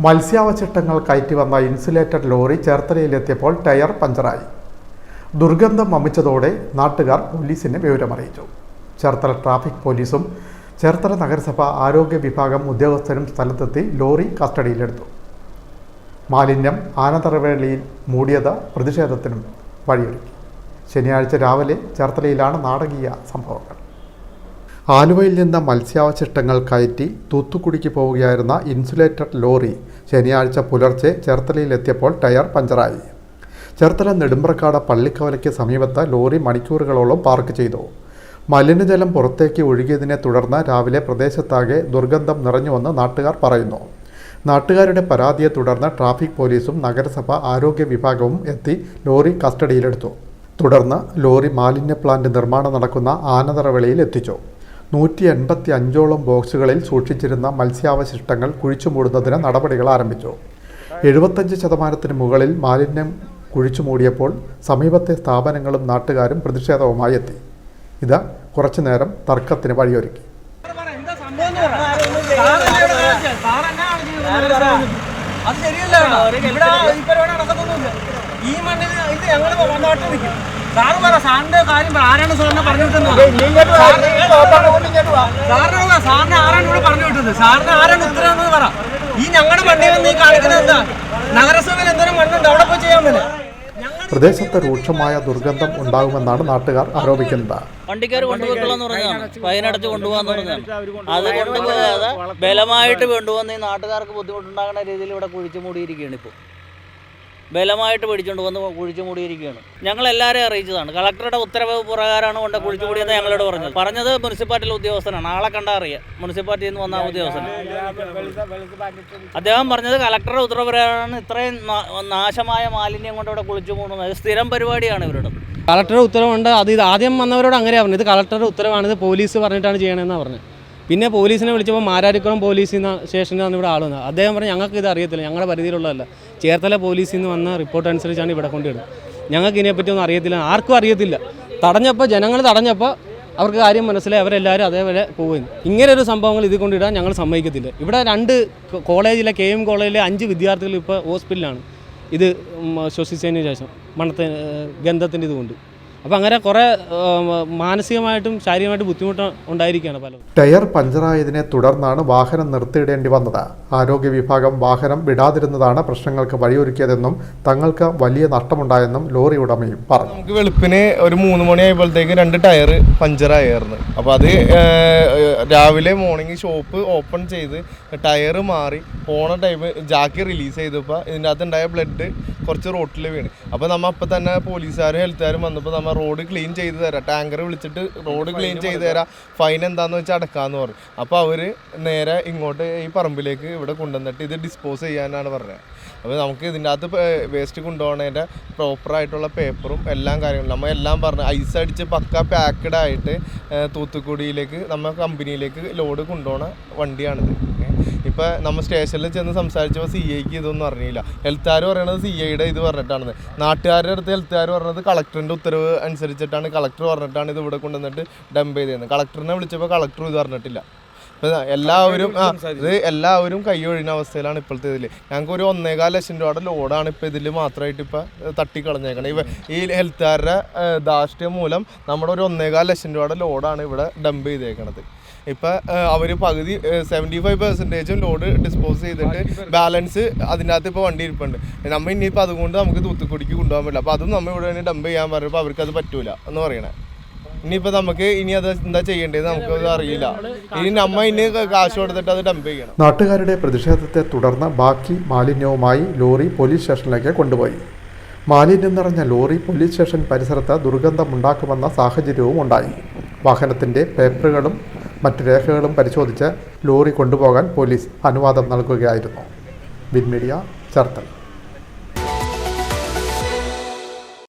മത്സ്യാവശിഷ്ടങ്ങൾ കയറ്റി വന്ന insulated lorry ചേർത്തലയിലെത്തിയപ്പോൾ ടയർ പഞ്ചറായി. ദുർഗന്ധം വമിച്ചതോടെ നാട്ടുകാർ പോലീസിനെ വിവരമറിയിച്ചു. ചേർത്തല ട്രാഫിക് പോലീസും ചേർത്തല നഗരസഭ ആരോഗ്യ വിഭാഗം ഉദ്യോഗസ്ഥരും സ്ഥലത്തെത്തി ലോറി കസ്റ്റഡിയിലെടുത്തു. മാലിന്യം ആനതറവേളിയിൽ മൂടിയത് പ്രതിഷേധത്തിനും വഴിയൊരുക്കി. ശനിയാഴ്ച രാവിലെ ചേർത്തലയിലാണ് നാടകീയ സംഭവങ്ങൾ. ആലുവയിൽ നിന്ന് മത്സ്യാവശിഷ്ടങ്ങൾ കയറ്റി തൂത്തുക്കുടിക്ക് പോവുകയായിരുന്ന ഇൻസുലേറ്റഡ് ലോറി ശനിയാഴ്ച പുലർച്ചെ ചേർത്തലയിലെത്തിയപ്പോൾ ടയർ പഞ്ചറായി. ചേർത്തല നെടുമ്പ്രക്കാട് പള്ളിക്കവലയ്ക്ക് സമീപത്ത് ലോറി മണിക്കൂറുകളോളം പാർക്ക് ചെയ്തു. മലിനജലം പുറത്തേക്ക് ഒഴുകിയതിനെ തുടർന്ന് രാവിലെ പ്രദേശത്താകെ ദുർഗന്ധം നിറഞ്ഞുവെന്ന് നാട്ടുകാർ പറയുന്നു. നാട്ടുകാരുടെ പരാതിയെ തുടർന്ന് ട്രാഫിക് പോലീസും നഗരസഭ ആരോഗ്യ വിഭാഗവും എത്തി ലോറി കസ്റ്റഡിയിലെടുത്തു. തുടർന്ന് ലോറി മാലിന്യ പ്ലാന്റ് നിർമ്മാണം നടക്കുന്ന ആനതറവെളിയിൽ എത്തിച്ചു. നൂറ്റി എൺപത്തി അഞ്ചോളം ബോക്സുകളിൽ സൂക്ഷിച്ചിരുന്ന മത്സ്യാവശിഷ്ടങ്ങൾ കുഴിച്ചു മൂടുന്നതിന് നടപടികൾ ആരംഭിച്ചു. എഴുപത്തഞ്ച് ശതമാനത്തിന് മുകളിൽ മാലിന്യം കുഴിച്ചു മൂടിയപ്പോൾ സമീപത്തെ സ്ഥാപനങ്ങളും നാട്ടുകാരും പ്രതിഷേധവുമായി എത്തി. ഇത് കുറച്ചുനേരം തർക്കത്തിന് വഴിയൊരുക്കി. അത് ശരിയല്ല ഇവിടെ ഈ പരിപാടി നടക്കത്തൊന്നുമില്ല ഈ മണ്ണിൽ ഇത് ഞങ്ങൾ വന്നോട്ട് നിൽക്കും സാറ് പറ സാറിന്റെ കാര്യം പറ. ആരാണ് സാറിനെ പറഞ്ഞു വിട്ടത്? സാറിന് സാറിനെ ആരാണ് ഇവിടെ പറഞ്ഞു വിട്ടത്? സാറിന് ആരാണ് ഉത്തരവെന്ന് പറ. ഈ ഞങ്ങളുടെ വണ്ടി വന്ന് ഈ കാണിക്കുന്നത് എന്താ? നഗരസഭയിൽ എന്തെങ്കിലും മണ്ണുണ്ട് അവിടെ പോയി ചെയ്യാൻ പറ്റില്ല? പ്രദേശത്ത് രൂക്ഷമായ ദുർഗന്ധം ഉണ്ടാകുമെന്നാണ് നാട്ടുകാർ ആരോപിക്കുന്നത്. വണ്ടിക്കാർ കൊണ്ടുപോയിക്കൊള്ളാന്ന് പറഞ്ഞതാണ്. ഫൈനടച്ച് കൊണ്ടുപോകാന്ന് പറഞ്ഞു അത് കൊണ്ടുപോകാതെ ബലമായിട്ട് കൊണ്ടുവന്ന് ഈ നാട്ടുകാർക്ക് ബുദ്ധിമുട്ടുണ്ടാകുന്ന രീതിയിൽ ഇവിടെ കുഴിച്ചു മൂടിയിരിക്കുകയാണ് ഇപ്പോൾ. ബലമായിട്ട് പിടിച്ചുകൊണ്ട് വന്ന് കുഴിച്ചു മൂടിയിരിക്കുകയാണ്. ഞങ്ങൾ എല്ലാവരെയും അറിയിച്ചതാണ്. കളക്ടറുടെ ഉത്തരവ് പ്രകാരമാണ് കൊണ്ട് കുഴിച്ചു മൂടിയെന്ന് ഞങ്ങളോട് പറഞ്ഞത്. പറഞ്ഞത് മുനിസിപ്പാലിറ്റിയിലെ ഉദ്യോഗസ്ഥനാണ്. ആളെ കണ്ടാ അറിയാം. മുനിസിപ്പാലിറ്റിയിൽ നിന്ന് വന്ന ഉദ്യോഗസ്ഥൻ. അദ്ദേഹം പറഞ്ഞത് കളക്ടറുടെ ഉത്തരവ് പ്രകാരമാണ് ഇത്രയും നാശമായ മാലിന്യം കൊണ്ട് ഇവിടെ കുളിച്ചു മൂടുന്നത്. സ്ഥിരം പരിപാടിയാണ് ഇവരുടെ. കളക്ടറുടെ ഉത്തരവുണ്ട്. അത് ഇത് ആദ്യം വന്നവരോട് അങ്ങനെയാണ് പറഞ്ഞത്. ഇത് കളക്ടറുടെ ഉത്തരവാണ്. ഇത് പോലീസ് പറഞ്ഞിട്ടാണ് ചെയ്യണമെന്നാണ് പറഞ്ഞത്. പിന്നെ പോലീസിനെ വിളിച്ചപ്പോൾ മാരാരിക്കുളം പോലീസിൽ നിന്ന് സ്റ്റേഷനിൽ നിന്ന് ഇവിടെ ആൾ വന്നത്. അദ്ദേഹം പറഞ്ഞു ഞങ്ങൾക്ക് ഇത് അറിയത്തില്ല. ഞങ്ങളുടെ പരിധിയിലുള്ളതല്ല. ചേർത്തല പോലീസിൽ നിന്ന് വന്ന റിപ്പോർട്ട് അനുസരിച്ചാണ് ഇവിടെ കൊണ്ടുവിടുന്നത് ഞങ്ങൾക്ക് ഇതിനെപ്പറ്റി ഒന്നും അറിയത്തില്ല. ആർക്കും അറിയത്തില്ല. തടഞ്ഞപ്പോൾ ജനങ്ങൾ തടഞ്ഞപ്പോൾ അവർക്ക് കാര്യം മനസ്സിലായി. അവരെല്ലാവരും അതേപോലെ പോകുന്നു ഇങ്ങനെ ഒരു സംഭവങ്ങൾ ഇത് കൊണ്ടിടാൻ ഞങ്ങൾ സമ്മതിക്കത്തില്ല. ഇവിടെ രണ്ട് കോളേജിലെ കെ എം കോളേജിലെ അഞ്ച് വിദ്യാർത്ഥികൾ ഇപ്പോൾ ഹോസ്പിറ്റലാണ് ഇത് ശ്വസിച്ചതിന് ശേഷം മണത്തെ ഗന്ധത്തിന്റെ ഇതുകൊണ്ട്. അപ്പോൾ അങ്ങനെ കുറേ മാനസികമായിട്ടും ശാരീരികമായിട്ടും ബുദ്ധിമുട്ട് ഉണ്ടായിരിക്കുകയാണ് പലരും ടയർ പഞ്ചറായതിനെ തുടർന്നാണ് വാഹനം നിർത്തിയിടേണ്ടി വന്നത്. ആരോഗ്യ വിഭാഗം വാഹനം വിടാതിരുന്നതാണ് പ്രശ്നങ്ങൾക്ക് വഴിയൊരുക്കിയതെന്നും തങ്ങൾക്ക് വലിയ നഷ്ടമുണ്ടായെന്നും ലോറി ഉടമയും പറഞ്ഞു. നമുക്ക് വെളുപ്പിന് ഒരു മൂന്ന് മണിയായപ്പോഴത്തേക്ക് രണ്ട് ടയർ പഞ്ചറായിരുന്നു അപ്പോൾ അത് രാവിലെ മോർണിംഗ് ഷോപ്പ് ഓപ്പൺ ചെയ്ത് ടയർ മാറി പോണ ടൈം ജാക്കി റിലീസ് ചെയ്തപ്പോൾ ഇതിന്റെ അകത്തുണ്ടായ ബ്ലഡ് കുറച്ച് റോട്ടിൽ വീണ്. അപ്പോൾ നമ്മൾ അപ്പം തന്നെ പോലീസുകാരും ഹെൽത്തുകാരും വന്നപ്പോൾ നമ്മൾ റോഡ് ക്ലീൻ ചെയ്ത് തരാം. ടാങ്കർ വിളിച്ചിട്ട് റോഡ് ക്ലീൻ ചെയ്ത് തരാം. ഫൈൻ എന്താണെന്ന് വെച്ചാൽ അടക്കാമെന്ന് പറഞ്ഞു അപ്പോൾ അവർ നേരെ ഇങ്ങോട്ട് ഈ പറമ്പിലേക്ക് ഇവിടെ കൊണ്ടുവന്നിട്ട് ഇത് ഡിസ്പോസ് ചെയ്യാനാണ് പറഞ്ഞത്. അപ്പോൾ നമുക്ക് ഇതിന്റെ അകത്ത് വേസ്റ്റ് കൊണ്ടുപോകണതിന്റെ പ്രോപ്പറായിട്ടുള്ള പേപ്പറും എല്ലാം കാര്യങ്ങളും. നമ്മൾ എല്ലാം പറഞ്ഞു ഐസ് അടിച്ച് പക്ക പാക്കഡായിട്ട് തൂത്തുക്കുടിയിലേക്ക് നമ്മൾ കമ്പനിയിലേക്ക് ലോഡ് കൊണ്ടുപോകണ വണ്ടിയാണിത്. ഇപ്പോൾ നമ്മൾ സ്റ്റേഷനിൽ ചെന്ന് സംസാരിച്ചപ്പോൾ സി ഐക്ക് ഇതൊന്നും അറിഞ്ഞില്ല. ഹെൽത്തുകാർ പറയണത് സി ഐയുടെ ഇത് പറഞ്ഞിട്ടാണ്. നാട്ടുകാരുടെ അടുത്ത് ഹെൽത്തുകാർ പറഞ്ഞത് കളക്ടറിന്റെ ഉത്തരവ് അനുസരിച്ചിട്ടാണ്. കളക്ടർ പറഞ്ഞിട്ടാണ് ഇത് ഇവിടെ കൊണ്ടുവന്നിട്ട് ഡംപ് ചെയ്തത് കളക്ടറിനെ വിളിച്ചപ്പോൾ കളക്ടർ ഇത് പറഞ്ഞിട്ടില്ല. എല്ലാവരും ആ ഇത് എല്ലാവരും കൈ ഒഴിയുന്ന അവസ്ഥയിലാണ് ഇപ്പോഴത്തെ ഇതിൽ ഞങ്ങൾക്ക് ഒരു ഒന്നേകാൽ ലക്ഷം രൂപയുടെ ലോഡാണ് ഇപ്പോൾ ഇതിൽ മാത്രമായിട്ട് ഇപ്പോൾ തട്ടിക്കളഞ്ഞേക്കണത് ഇവ ഈ ഹെൽത്തുകാരുടെ ധാർഷ്ട്യം മൂലം നമ്മുടെ ഒരു ഒന്നേകാൽ ലക്ഷം രൂപയുടെ ലോഡാണ് ഇവിടെ ഡംപ് ചെയ്തേക്കണത്. ഇപ്പം അവർ പകുതി സെവന്റി ഫൈവ് പെർസെന്റേജും ലോഡ് ഡിസ്പോസ് ചെയ്തിട്ട് ബാലൻസ് അതിന്റെ അകത്ത് ഇപ്പോൾ വണ്ടി ഇരിപ്പുണ്ട്. നമ്മൾ ഇനിയിപ്പോൾ അതുകൊണ്ട് നമുക്ക് തൂത്തുക്കുടിക്ക് കൊണ്ടുപോകാൻ പറ്റില്ല. അപ്പോൾ അതും നമ്മൾ ഇവിടെ തന്നെ ഡംപ് ചെയ്യാൻ പറയുമ്പോൾ അവർക്ക് അത് പറ്റൂല എന്ന് പറയണേ. ഇനിയിപ്പോൾ നമുക്ക് ഇനി അത് എന്താ ചെയ്യേണ്ടത് നമുക്കത് അറിയില്ല. ഇനി നമ്മ ഇനി കാശ് കൊടുത്തിട്ട് അത് ഡംപ് ചെയ്യണം. നാട്ടുകാരുടെ പ്രതിഷേധത്തെ തുടർന്ന് ബാക്കി മാലിന്യവുമായി ലോറി പോലീസ് സ്റ്റേഷനിലേക്ക് കൊണ്ടുപോയി. മാലിന്യം നിറഞ്ഞ ലോറി പോലീസ് സ്റ്റേഷൻ പരിസരത്ത് ദുർഗന്ധമുണ്ടാക്കുമെന്ന സാഹചര്യവും ഉണ്ടായി. വാഹനത്തിന്റെ പേപ്പറുകളും മറ്റു രേഖകളും പരിശോധിച്ച് ലോറി കൊണ്ടുപോകാൻ പോലീസ് അനുവാദം നൽകുകയായിരുന്നു. ബിൻമീഡിയ മീഡിയ